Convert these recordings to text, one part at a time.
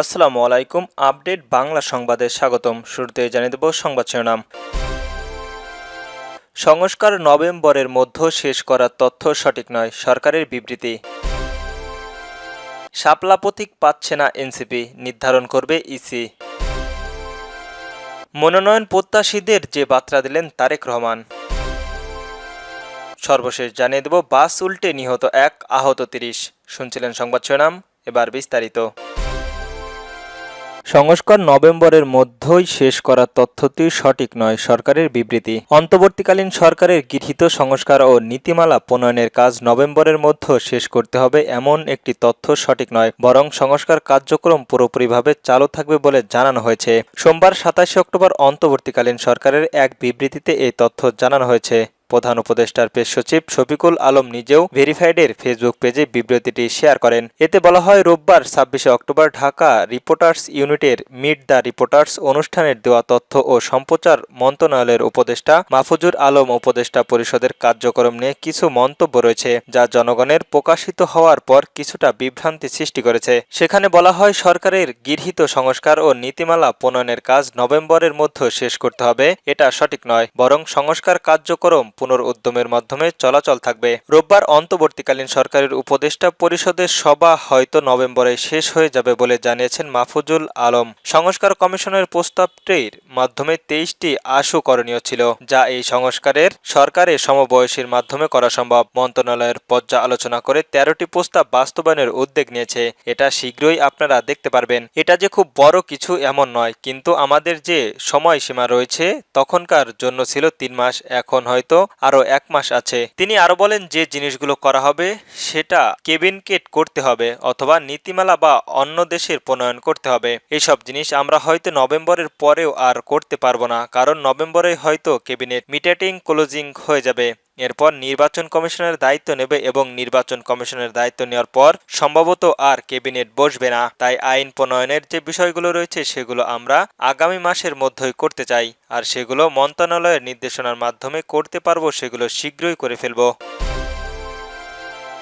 আসসালামু আলাইকুম, আপডেট বাংলা সংবাদে স্বাগতম। শুরুতে জানিয়ে দেব সংবাদ শিরোনাম। সংস্কার নভেম্বরের মধ্য শেষ করার তথ্য সঠিক নয়, সরকারের বিবৃতি। শাপলা প্রতীক পাচ্ছে না এনসিপি, নির্ধারণ করবে ইসি। মনোনয়ন প্রত্যাশীদের যে বার্তা দিলেন তারেক রহমান। সর্বশেষ জানিয়ে দেব, বাস উল্টে নিহত এক, আহত তিরিশ। শুনছিলেন সংবাদ শিরোনাম, এবার বিস্তারিত। সংস্কার নভেম্বরের মধ্যেই শেষ করার তথ্যটি সঠিক নয়, সরকারের বিবৃতি। অন্তর্বর্তীকালীন সরকারের গৃহীত সংস্কার ও নীতিমালা প্রণয়নের কাজ নভেম্বরের মধ্যে শেষ করতে হবে এমন একটি তথ্য সঠিক নয়, বরং সংস্কার কার্যক্রম পুরোপুরিভাবে চালু থাকবে বলে জানানো হয়েছে। সোমবার সাতাশে অক্টোবর অন্তর্বর্তীকালীন সরকারের এক বিবৃতিতে এই তথ্য জানানো হয়েছে। প্রধান উপদেষ্টার পেশ সচিব শফিকুল আলম নিজেও ভেরিফাইডের ফেসবুক পেজে বিবৃতিটি শেয়ার করেন। এতে বলা হয়, রোববার ছাব্বিশে অক্টোবর ঢাকা রিপোর্টার্স ইউনিটের মিট দ্য রিপোর্টার্স অনুষ্ঠানের দেওয়া তথ্য ও সম্প্রচার মন্ত্রণালয়ের উপদেষ্টা মাহফুজুর আলম উপদেষ্টা পরিষদের কার্যক্রম নিয়ে কিছু মন্তব্য রয়েছে, যা জনগণের প্রকাশিত হওয়ার পর কিছুটা বিভ্রান্তি সৃষ্টি করেছে। সেখানে বলা হয়, সরকারের গৃহীত সংস্কার ও নীতিমালা প্রণয়নের কাজ নভেম্বরের মধ্যে শেষ করতে হবে, এটা সঠিক নয়, বরং সংস্কার কার্যক্রম পুনরুদ্যমের মাধ্যমে চলাচল থাকবে। রোববার অন্তর্বর্তীকালীন সরকারের উপদেষ্টা পরিষদের সভা হয়তো নভেম্বরে শেষ হয়ে যাবে বলে জানিয়েছেন মাহফুজুল আলম। সংস্কার কমিশনের প্রস্তাবটির মাধ্যমে তেইশটি আশু করণীয় ছিল, যা এই সংস্কারের সরকারের সমবয়সীর মাধ্যমে করা সম্ভব। মন্ত্রণালয়ের পর্যা আলোচনা করে তেরোটি প্রস্তাব বাস্তবায়নের উদ্যোগ নিয়েছে। এটা শীঘ্রই আপনারা দেখতে পারবেন। এটা যে খুব বড় কিছু এমন নয়, কিন্তু আমাদের যে সময়সীমা রয়েছে, তখনকার জন্য ছিল তিন মাস। এখন হয়তো আরও এক মাস আছে। তিনি আরও বলেন যে জিনিসগুলো করা হবে, সেটা কেবিনকেট করতে হবে অথবা নীতিমালা বা অন্য দেশের প্রণয়ন করতে হবে। এসব জিনিস আমরা হয়তো নভেম্বরের পরেও আর করতে পারব না, কারণ নভেম্বরে হয়তো কেবিনেট মিটেটিং ক্লোজিং হয়ে যাবে। এরপর নির্বাচন কমিশনের দায়িত্ব নেবে এবং নির্বাচন কমিশনের দায়িত্ব নেওয়ার পর সম্ভবত আর ক্যাবিনেট বসবে না। তাই আইন প্রণয়নের যে বিষয়গুলো রয়েছে, সেগুলো আমরা আগামী মাসের মধ্যেই করতে চাই। আর সেগুলো মন্ত্রণালয়ের নির্দেশনার মাধ্যমে করতে পারব, সেগুলো শীঘ্রই করে ফেলব।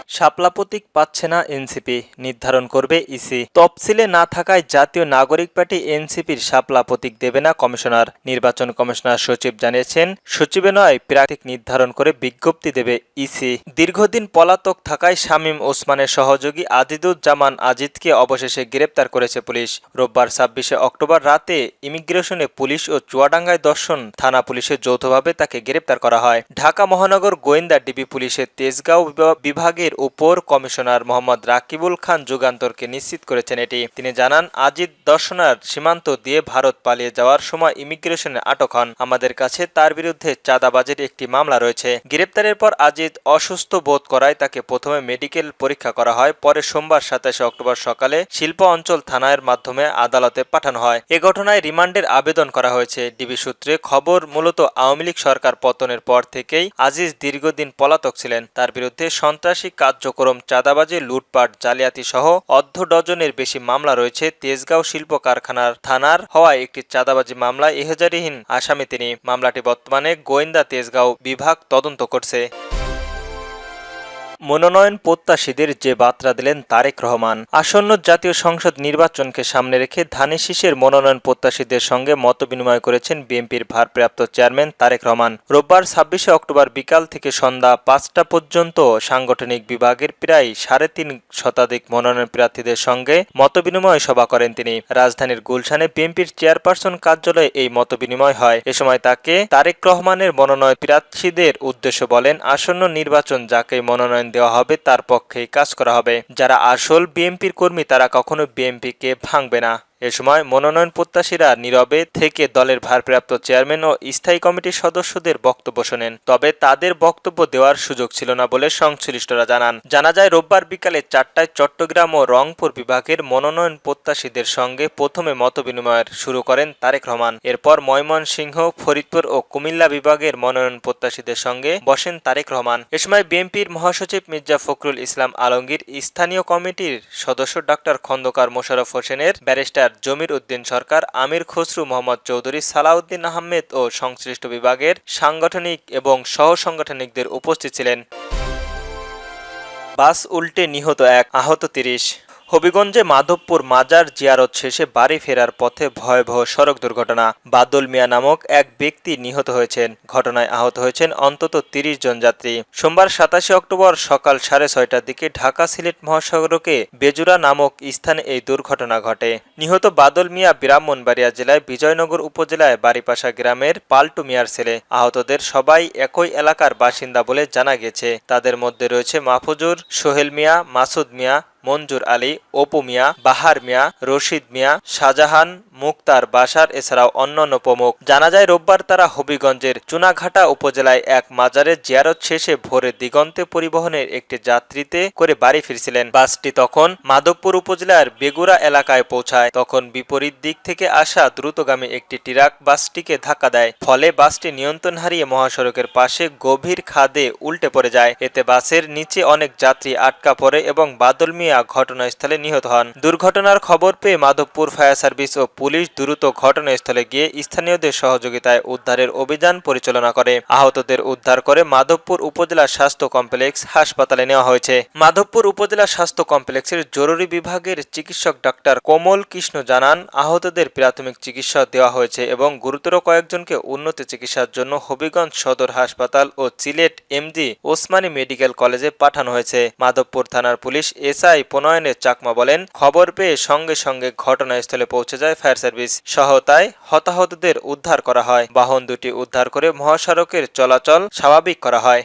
শাপলা প্রতীক পাচ্ছে না এনসিপি নির্ধারণ করবে ইসি তফসিলে না থাকায় জাতীয় নাগরিক পার্টি এনসিপির শাপলা প্রতীক দেবে না কমিশনার। নির্বাচন কমিশনার সচিব জানিয়েছেন, সচিবে নয় প্রাতিক নির্ধারণ করে বিজ্ঞপ্তি দেবে ইসি দীর্ঘদিন পলাতক থাকায় শামীম ওসমানের সহযোগী আজিদুজ্জামান আজিদকে অবশেষে গ্রেপ্তার করেছে পুলিশ। রোববার ছাব্বিশে অক্টোবর রাতে ইমিগ্রেশনে পুলিশ ও চুয়াডাঙ্গায় দর্শন, থানা পুলিশের যৌথভাবে তাকে গ্রেপ্তার করা হয়। ঢাকা মহানগর গোয়েন্দা ডিবি পুলিশের তেজগাঁও বিভাগের উপর কমিশনার মোহাম্মদ রাকিবুল খান যুগান্তরকে নিশ্চিত করেছেন এটি। তিনি জানান, আজিদ দর্শনার সীমান্ত দিয়ে ভারত পালিয়ে যাওয়ার সময় ইমিগ্রেশনে আটক হন। আমাদের কাছে তার বিরুদ্ধে চাঁদাবাজির একটি মামলা রয়েছে। গ্রেপ্তারের পর আজিদ অসুস্থ বোধ করায় তাকে প্রথমে মেডিকেল পরীক্ষা করা হয়, পরে সোমবার সাতাশে অক্টোবর সকালে শিল্প অঞ্চল থানার মাধ্যমে আদালতে পাঠানো হয়। এ ঘটনায় রিমান্ডের আবেদন করা হয়েছে। ডিবি সূত্রে খবর, মূলত আওয়ামী লীগ সরকার পতনের পর থেকেই আজিজ দীর্ঘদিন পলাতক ছিলেন। তার বিরুদ্ধে সন্ত্রাসী কার্যক্রম চাঁদাবাজি, লুটপাট, জালিয়াতি সহ অর্ধ ডজনের বেশি মামলা রয়েছে তেজগাঁও শিল্প কারখানার থানার হওয়ায় একটি চাঁদাবাজি মামলায় এহেজারিহীন আসামি তিনি। মামলাটি বর্তমানে গোয়েন্দা তেজগাঁও বিভাগ তদন্ত করছে। মনোনয়ন প্রত্যাশীদের যে বার্তা দিলেন তারেক রহমান, আসন্ন জাতীয় সংসদ নির্বাচনকে সামনে রেখে ধানের শীষের মনোনয়ন প্রত্যাশীদের সঙ্গে মত বিনিময় করেছেন বিএনপির ভারপ্রাপ্ত চেয়ারম্যান তারেক রহমান। রোববার ছাব্বিশে অক্টোবর বিকাল থেকে সন্ধ্যা পাঁচটা পর্যন্ত সাংগঠনিক বিভাগের প্রায় সাড়ে তিন শতাধিক মনোনয়ন প্রার্থীদের সঙ্গে মত বিনিময় সভা করেন তিনি। রাজধানীর গুলশানে বিএনপির চেয়ারপারসন কার্যালয়ে এই মত বিনিময় হয়। এ সময় তাকে তারেক রহমানের মনোনয়ন প্রার্থীদের উদ্দেশ্য বলেন, আসন্ন নির্বাচন যাকে মনোনয়ন দেওয়া হবে, তার পক্ষেই কাজ করা হবে। যারা আসল বিএনপির কর্মী, তারা কখনো বিএনপিকে ভাঙবে না। এ সময় মনোনয়ন প্রত্যাশীরা নীরবে থেকে দলের ভারপ্রাপ্ত চেয়ারম্যান ও স্থায়ী কমিটির সদস্যদের বক্তব্য শোনেন। তবে তাদের বক্তব্য দেওয়ার সুযোগ ছিল না বলে সংশ্লিষ্টরা জানান। জানা যায়, রোববার বিকালে চারটায় চট্টগ্রাম ও রংপুর বিভাগের মনোনয়ন প্রত্যাশীদের সঙ্গে প্রথমে মতবিনিময়ের শুরু করেন তারেক রহমান। এরপর ময়মনসিংহ, ফরিদপুর ও কুমিল্লা বিভাগের মনোনয়ন প্রত্যাশীদের সঙ্গে বসেন তারেক রহমান। এ সময় বিএনপির মহাসচিব মির্জা ফখরুল ইসলাম আলমগীর, স্থানীয় কমিটির সদস্য ডাক্তার খন্দকার মোশারফ হোসেনের ব্যারিস্টার জমির উদ্দিন সরকার, আমির খসরু মোহাম্মদ চৌধুরী, সালাউদ্দিন আহমেদ ও সংশ্লিষ্ট বিভাগের সাংগঠনিক এবং সহ সাংগঠনিকদের উপস্থিত ছিলেন। বাস উল্টে নিহত এক, আহত তিরিশ। হবিগঞ্জে মাধবপুর মাজার জিয়ারত শেষে বাড়ি ফেরার পথে ভয়াবহ সড়ক দুর্ঘটনা। বাদল মিয়া নামক এক ব্যক্তি নিহত হয়েছেন। ঘটনায় আহত হয়েছেন অন্তত তিরিশ জন যাত্রী। সোমবার সাতাশে অক্টোবর সকাল সাড়ে ছয়টার দিকে ঢাকা সিলেট মহাসড়কে বেজুরা নামক স্থানে এই দুর্ঘটনা ঘটে। নিহত বাদল মিয়া ব্রাহ্মণবাড়িয়া জেলায় বিজয়নগর উপজেলায় বাড়িপাশা গ্রামের পাল্টু মিয়ার ছেলে। আহতদের সবাই একই এলাকার বাসিন্দা বলে জানা গেছে। তাদের মধ্যে রয়েছে মাহফুজুর, সোহেল মিয়া, মাসুদ মিয়া মঞ্জুর আলী, অপু মিয়া, বাহার মিয়া, রশিদ মিয়া, শাহজাহান, মুক্তার বাসার এছাড়াও অন্যান্য প্রমুখ। জানা যায়, রোববার তারা হবিগঞ্জের চুনাঘাটা উপজেলায় এক মাজারের জিয়ারত শেষে ভোরে দিগন্তে পরিবহনের একটি যাত্রীতে করে বাড়ি ফিরছিলেন। বাসটি তখন মাধবপুর উপজেলার বেগুড়া এলাকায় পৌঁছায়। তখন বিপরীত দিক থেকে আসা দ্রুতগামী একটি ট্রাক বাসটিকে ধাক্কা দেয়। ফলে বাসটি নিয়ন্ত্রণ হারিয়ে মহাসড়কের পাশে গভীর খাদে উল্টে পড়ে যায়। এতে বাসের নিচে অনেক যাত্রী আটকা পড়ে এবং বাদল মিয়া ঘটনাস্থলে নিহত হন। দুর্ঘটনার খবর পেয়ে মাধবপুর ফায়ার সার্ভিস ও পুলিশ দ্রুত ঘটনাস্থলে গিয়ে স্থানীয়দের সহযোগিতায় উদ্ধারের অভিযান পরিচালনা করে। আহতদের উদ্ধার করে মাধবপুর উপজেলা স্বাস্থ্য কমপ্লেক্স হাসপাতালে নেওয়া হয়েছে। মাধবপুর উপজেলা স্বাস্থ্য কমপ্লেক্সের জরুরি বিভাগের চিকিৎসক ডাক্তার কোমল কৃষ্ণ জানান, আহতদের প্রাথমিক চিকিৎসা দেওয়া হয়েছে এবং গুরুতর কয়েকজনকে উন্নত চিকিৎসার জন্য হবিগঞ্জ সদর হাসপাতাল ও সিলেট এমজি ওসমানী মেডিকেল কলেজে পাঠানো হয়েছে। মাধবপুর থানার পুলিশ এসআই প্রণয়নের চাকমা বলেন, খবর পেয়ে সঙ্গে সঙ্গে ঘটনাস্থলে পৌঁছে যায় ফায়ার সার্ভিস। সহতায় হতাহতদের উদ্ধার করা হয়। বাহন দুটি উদ্ধার করে মহাসড়কের চলাচল স্বাভাবিক করা হয়।